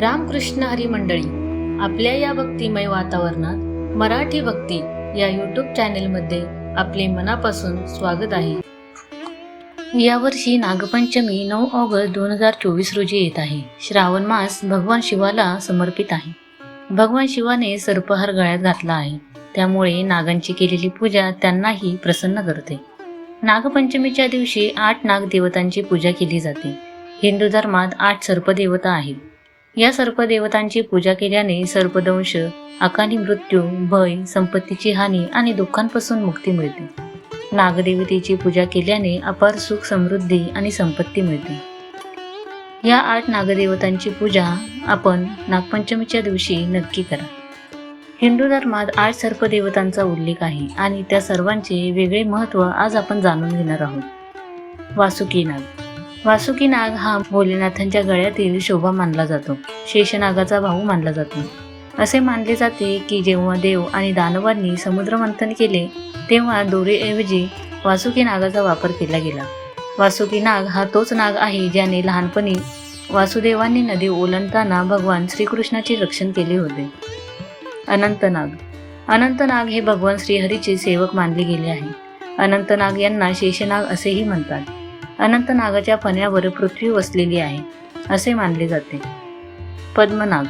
रामकृष्ण हरी मंडळी आपल्या या भक्तिमय वातावरणात मराठी भक्ती या यूट्यूब चॅनेलमध्ये आपले मनापासून स्वागत आहे. यावर्षी नागपंचमी नऊ ऑगस्ट दोन हजार चोवीस रोजी येत आहे. श्रावण मास भगवान शिवाला समर्पित आहे. भगवान शिवाने सर्पहार गळ्यात घातला आहे. त्यामुळे नागांची केलेली पूजा त्यांनाही प्रसन्न करते. नागपंचमीच्या दिवशी आठ नागदेवतांची पूजा केली जाते. हिंदू धर्मात आठ सर्पदेवता आहेत. या सर्पदेवतांची पूजा केल्याने सर्पदंश अकाली मृत्यू भय संपत्तीची हानी आणि दुःखांपासून मुक्ती मिळते. नागदेवतेची पूजा केल्याने अपार सुख समृद्धी आणि संपत्ती मिळते. या आठ नागदेवतांची पूजा आपण नागपंचमीच्या दिवशी नक्की करा. हिंदू धर्मात आठ सर्पदेवतांचा उल्लेख आहे आणि त्या सर्वांचे वेगळे महत्त्व आज आपण जाणून घेणार आहोत. वासुकी नाग. वासुकी नाग हा भोलेनाथांच्या गळ्यातील शोभा मानला जातो. शेषनागाचा भाऊ मानला जातो. असे मानले जाते की जेव्हा देव आणि दानवांनी समुद्रमंथन केले तेव्हा दोरीऐवजी वासुकी नागाचा वापर केला गेला. वासुकी नाग हा तोच नाग आहे ज्याने लहानपणी वासुदेवांनी नदी ओलांडताना भगवान श्रीकृष्णाचे रक्षण केले होते. अनंतनाग. अनंतनाग हे भगवान श्रीहरीचे सेवक मानले गेले आहे. अनंतनाग यांना शेषनाग असेही म्हणतात. अनंतनागाच्या फण्यावर पृथ्वी वसलेली आहे असे मानले जाते. पद्मनाग.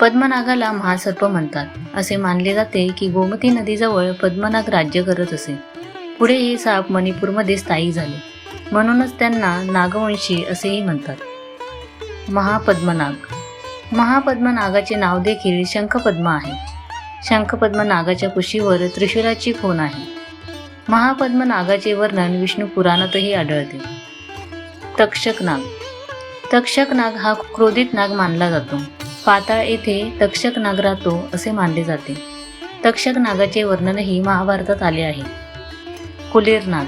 पद्मनागाला महासर्प म्हणतात. असे मानले जाते की गोमती नदीजवळ पद्मनाग राज्य करत असे. पुढे हे साप मणिपूरमध्ये स्थायी झाले. म्हणूनच त्यांना नागवंशी असेही म्हणतात. महापद्मनाग. महापद्मनागाचे नाव देखील शंखपद्म आहे. शंखपद्म नागाच्या कुशीवर त्रिशूलाची खून आहे. महापद्म नागाचे वर्णन विष्णू पुराणातही आढळते. तक्षक नाग. तक्षक नाग हा क्रोधित नाग मानला जातो. पाताळ येथे तक्षक नाग राहतो असे मानले जाते. तक्षक नागाचे वर्णनही महाभारतात आले आहे. कुलीर नाग.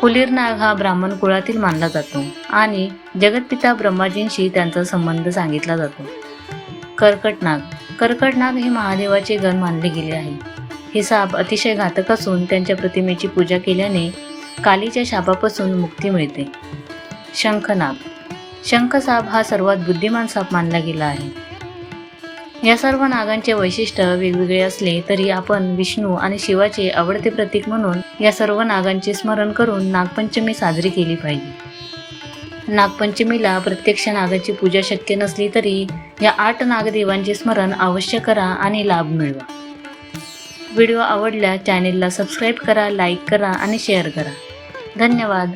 कुलीर नाग हा ब्राह्मण कुळातील मानला जातो आणि जगतपिता ब्रह्माजींशी त्यांचा संबंध सांगितला जातो. कर्कटनाग कर्कटनाग हे महादेवाचे गण मानले गेले आहे. हे साप अतिशय घातक असून त्यांच्या प्रतिमेची पूजा केल्याने कालीच्या शापापासून मुक्ती मिळते. शंखनाग शंखसाप हा सर्वात बुद्धिमान साप मानला गेला आहे. या सर्व नागांचे वैशिष्ट्य वेगवेगळे असले तरी आपण विष्णू आणि शिवाचे आवडते प्रतीक म्हणून या सर्व नागांचे स्मरण करून नागपंचमी साजरी केली पाहिजे. नागपंचमीला प्रत्यक्ष नागाची पूजा शक्य नसली तरी या आठ नागदेवांचे स्मरण अवश्य करा आणि लाभ मिळवा. व्हिडिओ आवडल्यास चॅनेलला सबस्क्राईब करा लाईक करा आणि शेअर करा. धन्यवाद.